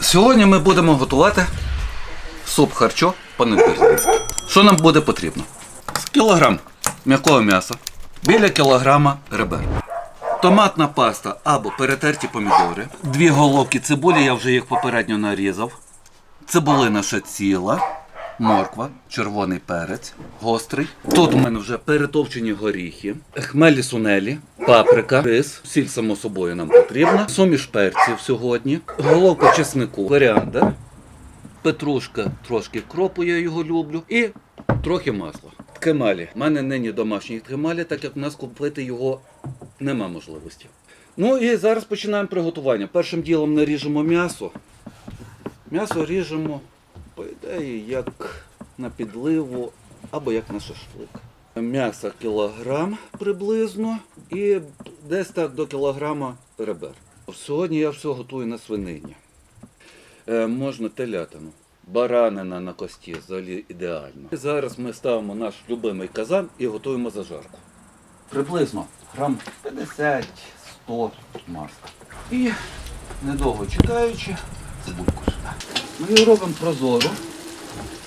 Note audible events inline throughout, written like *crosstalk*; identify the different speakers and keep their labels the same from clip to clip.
Speaker 1: Сьогодні ми будемо готувати суп харчо по-нидерландськи. Що нам буде потрібно? Кілограм м'якого м'яса, біля кілограма ребер. Томатна паста або перетерті помідори. Дві головки цибулі, я вже їх попередньо нарізав. Цибулина ще ціла, морква, червоний перець, гострий. Тут у мене вже перетовчені горіхи, хмелі сунелі, паприка, рис, сіль само собою нам потрібна, суміш перців сьогодні, головка чеснику, коріандр, петрушка, трошки кропу, я його люблю, і трохи масла. Ткемалі. У мене нині домашні ткемалі, так як в нас купити його нема можливості. Ну і зараз починаємо приготування. Першим ділом наріжемо м'ясо. М'ясо ріжемо, по ідеї, як на підливу або як на шашлик. М'ясо кілограм приблизно і десь так до кілограма ребер. Сьогодні я все готую на свинині. Е, можна телятину. Баранина на кості взагалі ідеально. І зараз ми ставимо наш любимий казан і готуємо зажарку. Приблизно грам 50-100 масла. І недовго чекаючи, цибульку сюди. Ми її робимо прозору,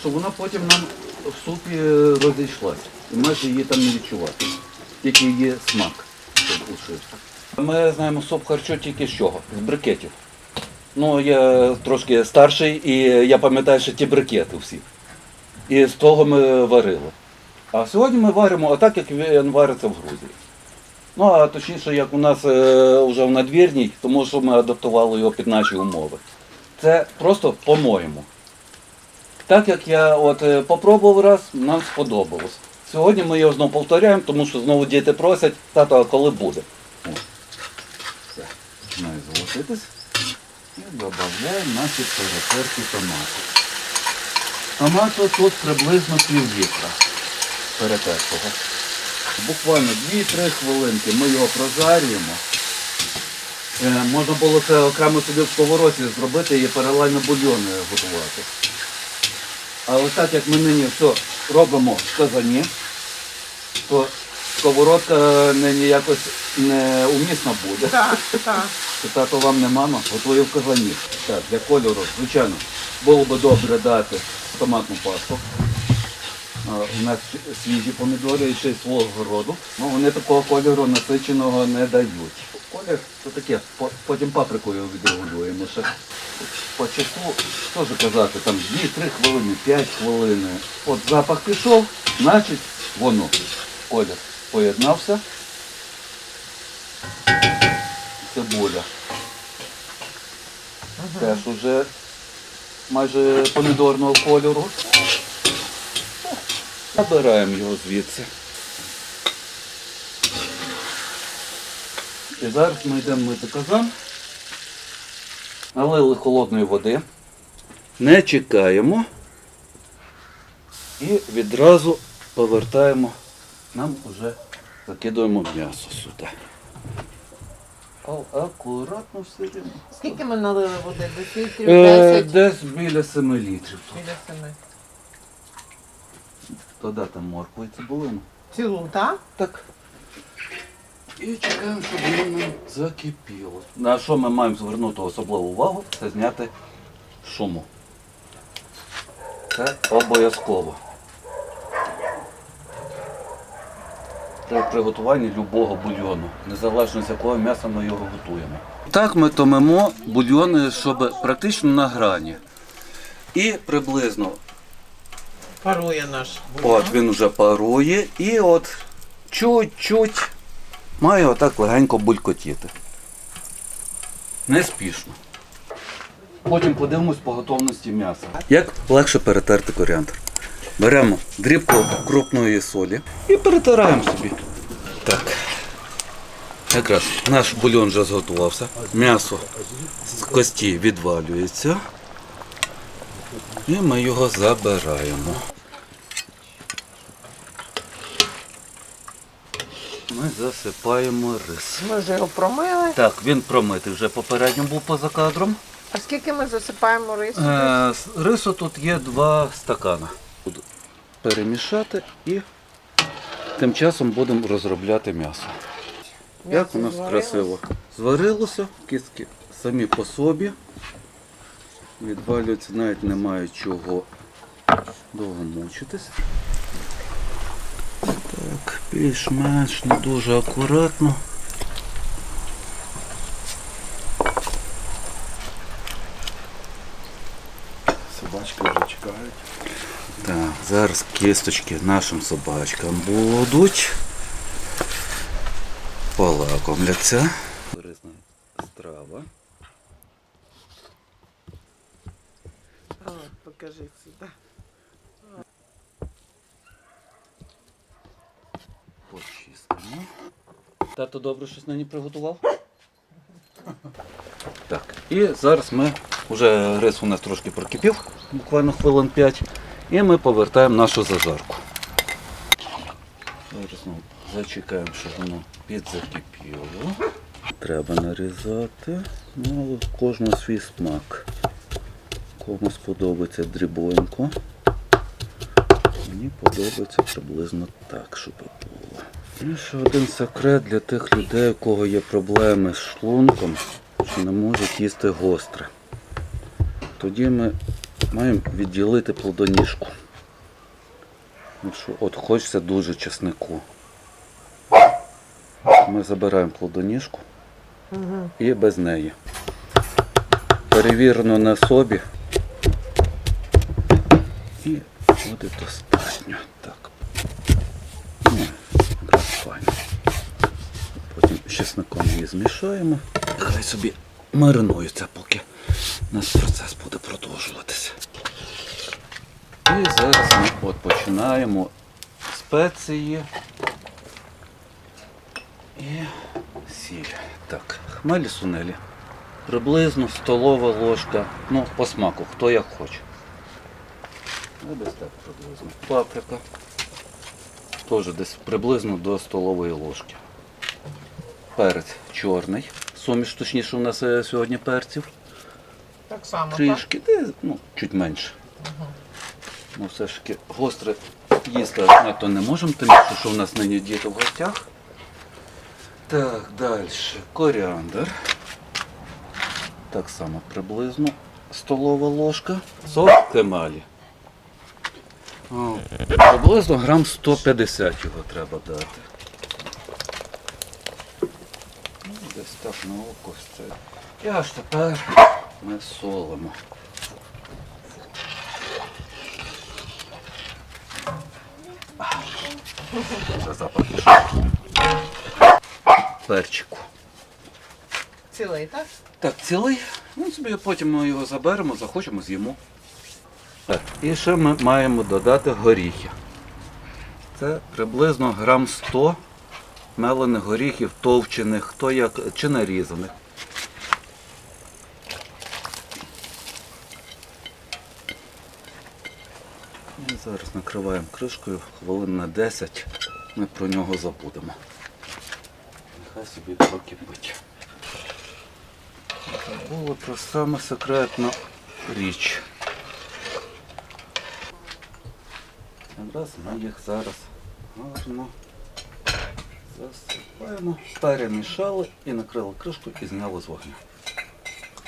Speaker 1: щоб вона потім нам в супі розійшлась. І майже її там не відчувати. Тільки її смак щоб лишився. Ми знаємо суп харчо тільки з чого? З брикетів. Ну, я трошки старший, і я пам'ятаю, що ті брикети всі. І з того ми варили. А сьогодні ми варимо отак, як він вариться в Грузії. Ну, а точніше, як у нас е, вже в надвірній, тому що ми адаптували його під наші умови. Це просто по-моєму. Так як я от е, попробував раз, нам сподобалось. Сьогодні ми його знову повторяємо, тому що знову діти просять, тато, а коли буде? О. Залишитись. І додаємо наші перетерті томати. Томату тут приблизно пів літра перетертого. Буквально 2-3 хвилинки ми його прожарюємо. Е, можна було це окремо собі в сковородці зробити і паралельно бульйони готувати. Але так як ми нині все робимо в казані, то сковородка нині якось не умісна буде.
Speaker 2: Так, так.
Speaker 1: Тато вам не мама, готує в казані. Так, для кольору, звичайно, було би добре дати томатну пасту. У нас свіжі помідори і ще й свого городу. Ну, вони такого кольору насиченого не дають. Колір то таке, потім паприкою відрегулюємо ще. По часу, що ж казати, там 2-3 хвилини, 5 хвилин. От запах пішов, значить воно. Колір поєднався. Цибуля. Теж уже майже помідорного кольору. Забираємо його звідси. І зараз ми йдемо мити казан. Налили холодної води. Не чекаємо. І відразу повертаємо. Нам вже закидуємо м'ясо сюди. Акуратно все рівно.
Speaker 2: Скільки ми налили води? Десь літрів
Speaker 1: Е,
Speaker 2: 10
Speaker 1: Десь біля 7 літрів.
Speaker 2: біля 7.
Speaker 1: Додати моркву і цибулину.
Speaker 2: Цілу, так?
Speaker 1: Так. І чекаємо, щоб воно нам закипіло. На що ми маємо звернути особливу увагу, це зняти шуму. Це обов'язково. При приготуванні любого бульйону, незалежно з якого м'яса ми його готуємо. Так ми томимо бульйони, щоб практично на грані. І приблизно
Speaker 2: Парує наш.
Speaker 1: От він вже парує і от чуть-чуть має отак легенько булькотіти. Неспішно. Потім подивимось по готовності м'яса. Як легше перетерти коріандр? Беремо дрібку крупної солі і перетираємо собі. Так. Якраз наш бульон вже зготувався. М'ясо з кості відвалюється. І ми його забираємо. Ми засипаємо рис.
Speaker 2: Ми вже його промили.
Speaker 1: Так, він промитий вже попередньо був поза кадром.
Speaker 2: А скільки ми засипаємо рису?
Speaker 1: Е, рису тут є два стакана. Буду перемішати і тим часом будемо розробляти м'ясо. Як у нас
Speaker 2: зварилось?
Speaker 1: красиво зварилося, кістки самі по собі. Відвалюється, навіть немає чого довго мучитись. Більш-менш не дуже акуратно.
Speaker 3: Собачки вже чекають.
Speaker 1: Так, зараз кісточки нашим собачкам будуть. Полакомляться. Корисна страва.
Speaker 2: А, покажи сюди.
Speaker 1: Тато добре щось нині приготував? *laughs* Так, і зараз ми вже рис у нас трошки прокипів, буквально хвилин 5, і ми повертаємо нашу зажарку. Зараз ну, зачекаємо, щоб воно підзакипіло. Треба нарізати. Ну, кожного свій смак. Комусь подобається дрібонько. Мені подобається приблизно так, щоб було. Ще один секрет для тих людей, у кого є проблеми з шлунком, що не можуть їсти гостре. Тоді ми маємо відділити плодоніжку. Якщо от хочеться дуже чеснику. Ми забираємо плодоніжку і без неї. Перевірено на собі. І буде достатньо. Так. Ну, якраз файно. Чесником її змішаємо. Хай собі маринується, поки у нас процес буде продовжуватися. І зараз ми от починаємо спеції і сіль. Так, хмелі сунелі. Приблизно столова ложка. Ну, по смаку, хто як хоче. Ну, десь так приблизно. Паприка. Теж десь приблизно до столової ложки. Перець чорний. Суміш, точніше, у нас е, сьогодні перців.
Speaker 2: Так само, так?
Speaker 1: Трішки, де, ну, чуть менше. Ну, все ж таки гостре їсти ми то не можемо, тим більше, що у нас нині діти в гостях. Так, далі. Коріандр. Так само приблизно столова ложка. Сок кемалі. О, Приблизно грам 150 його треба дати. Ну, Десь так на око все. І аж тепер ми солимо. Це запах. Перчику.
Speaker 2: Цілий, так?
Speaker 1: Так, цілий. Ну, собі потім ми його заберемо, захочемо, з'їмо. Так, і ще ми маємо додати горіхи. Це приблизно грам 100 мелених горіхів, товчених, хто як, чи нарізаних. І зараз накриваємо кришкою, хвилин на 10 ми про нього забудемо. Нехай собі покипить. Забули про саме секретну річ. Якраз ми їх зараз гарно засипаємо, перемішали і накрили кришку і зняли з вогню.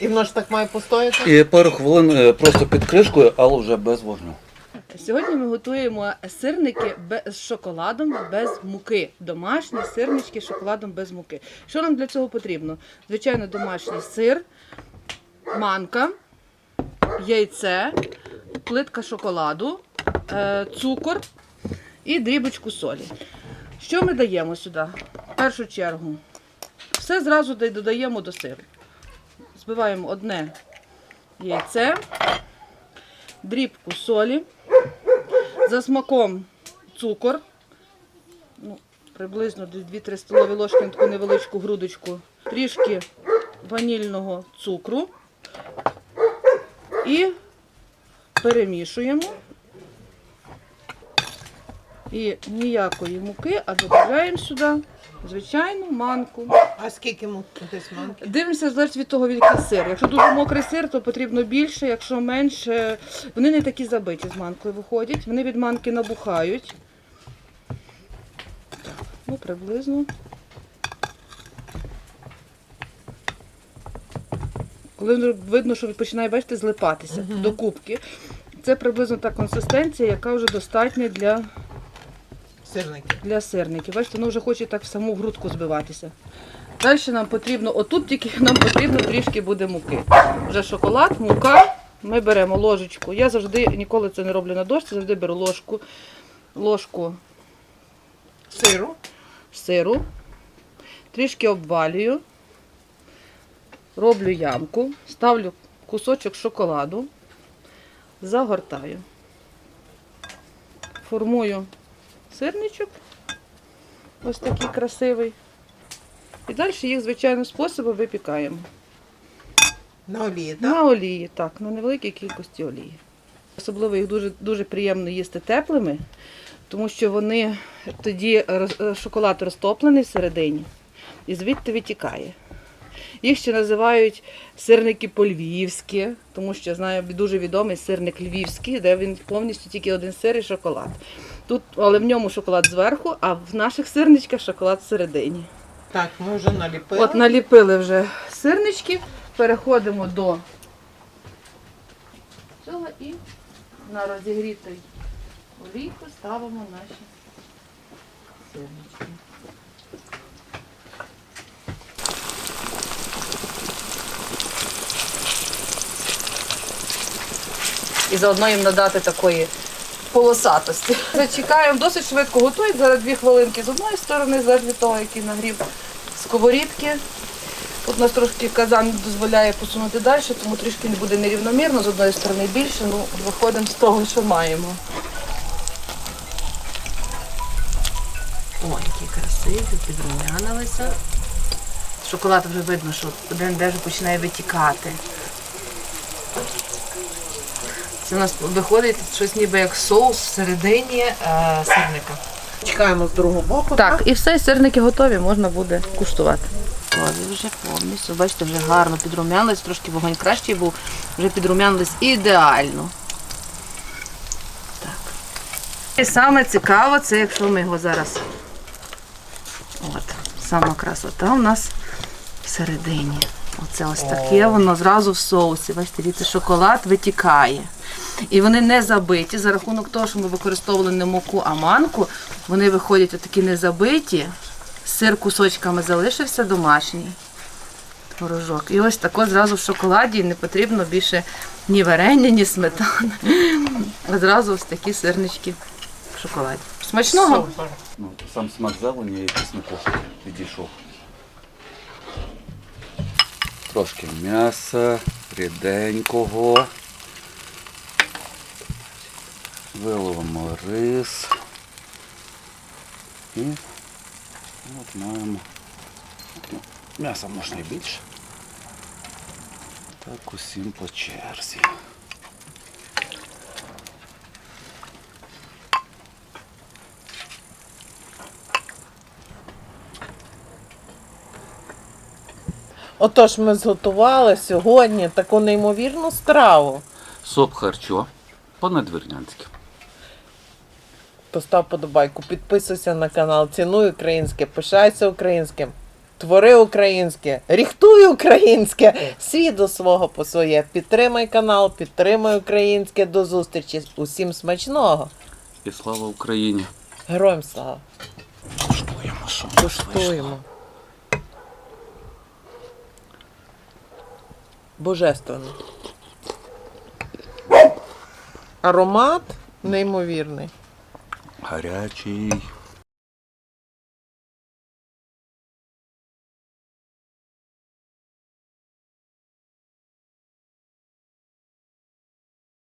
Speaker 2: І воно ж так має постояти?
Speaker 1: І пару хвилин е, просто під кришкою, але вже без вогню.
Speaker 4: Сьогодні ми готуємо сирники з шоколадом без муки. Домашні сирнички з шоколадом без муки. Що нам для цього потрібно? Звичайно, домашній сир, манка, яйце, плитка шоколаду, е, цукор і дрібочку солі. Що ми даємо сюди? В першу чергу. Все зразу додаємо до сиру. Збиваємо одне яйце, дрібку солі. За смаком цукор. Ну, приблизно 2-3 столові ложки на таку невеличку грудочку. Трішки ванільного цукру. І перемішуємо. І ніякої муки, а додаємо сюди звичайну манку.
Speaker 2: А скільки му десь манки?
Speaker 4: Дивимося залежить від того, який сир. Якщо дуже мокрий сир, то потрібно більше, якщо менше, вони не такі забиті з манкою виходять. Вони від манки набухають. Ну, приблизно. Коли видно, що починає, бачите, злипатися до кубки. Це приблизно та консистенція, яка вже достатня для,
Speaker 2: Сирники.
Speaker 4: для сирників. Бачите, воно вже хоче так в саму грудку збиватися. Далі нам потрібно, отут тільки *laughs* нам потрібно трішки буде муки. Вже шоколад, мука. Ми беремо ложечку. Я завжди ніколи це не роблю на дошці, завжди беру ложку, ложку
Speaker 2: Сиру.
Speaker 4: сиру, трішки обвалюю, роблю ямку, ставлю кусочок шоколаду, загортаю, формую сирничок, ось такий красивий. І далі їх звичайним способом випікаємо.
Speaker 2: На олії, так?
Speaker 4: На олії, так, на невеликій кількості олії. Особливо їх дуже, дуже приємно їсти теплими, тому що вони тоді е, шоколад розтоплений всередині і звідти витікає. Їх ще називають сирники по-львівськи, тому що я знаю дуже відомий сирник львівський, де він повністю тільки один сир і шоколад. Тут, але в ньому шоколад зверху, а в наших сирничках шоколад всередині.
Speaker 2: Так, ми вже наліпили.
Speaker 4: От наліпили вже сирнички, переходимо до цього і на розігрітий олійку ставимо наші сирнички. І заодно їм надати такої полосатості. Зачекаємо, досить швидко готують, зараз дві хвилинки з одної сторони, залежить від того, який нагрів сковорідки. Тут у нас трошки казан дозволяє посунути далі, тому трішки не буде нерівномірно, з одної сторони більше, ну виходимо з того, що маємо. Ой, які красиві, підрумянилися. Шоколад вже видно, що один даже починає витікати. Це у нас виходить щось ніби як соус всередині е, сирника.
Speaker 2: Чекаємо з другого боку.
Speaker 4: Так, і все, сирники готові, можна буде куштувати. Готові вже повністю. Бачите, вже гарно підрумянились, трошки вогонь кращий був, вже підрумянились ідеально. Так. І саме цікаво, це якщо ми його зараз. От, сама красота у нас всередині. Оце ось таке, воно зразу в соусі. Бачите, дивіться, шоколад витікає. І вони не забиті. За рахунок того, що ми використовували не муку, а манку, вони виходять отакі не забиті. Сир кусочками залишився домашній творожок. І ось тако зразу в шоколаді не потрібно більше ні варення, ні сметани. А зразу ось такі сирнички в шоколаді. Смачного!
Speaker 1: Ну, сам смак зелені і чеснику підійшов. Трошки м'яса, ріденького. Виловимо рис. І от маємо. М'яса можна і більше. Так усім по черзі.
Speaker 2: Отож, ми зготували сьогодні таку неймовірну страву.
Speaker 1: Суп харчо по-надвірнянськи.
Speaker 2: Постав подобайку, підписуйся на канал, цінуй українське, пишайся українським, твори українське, ріхтуй українське, свій до свого по своє. Підтримай канал, підтримай українське. До зустрічі. Усім смачного.
Speaker 1: І слава Україні!
Speaker 2: Героям слава!
Speaker 1: Куштуємо, що в
Speaker 2: Божественно. Аромат неймовірний.
Speaker 1: Гарячий.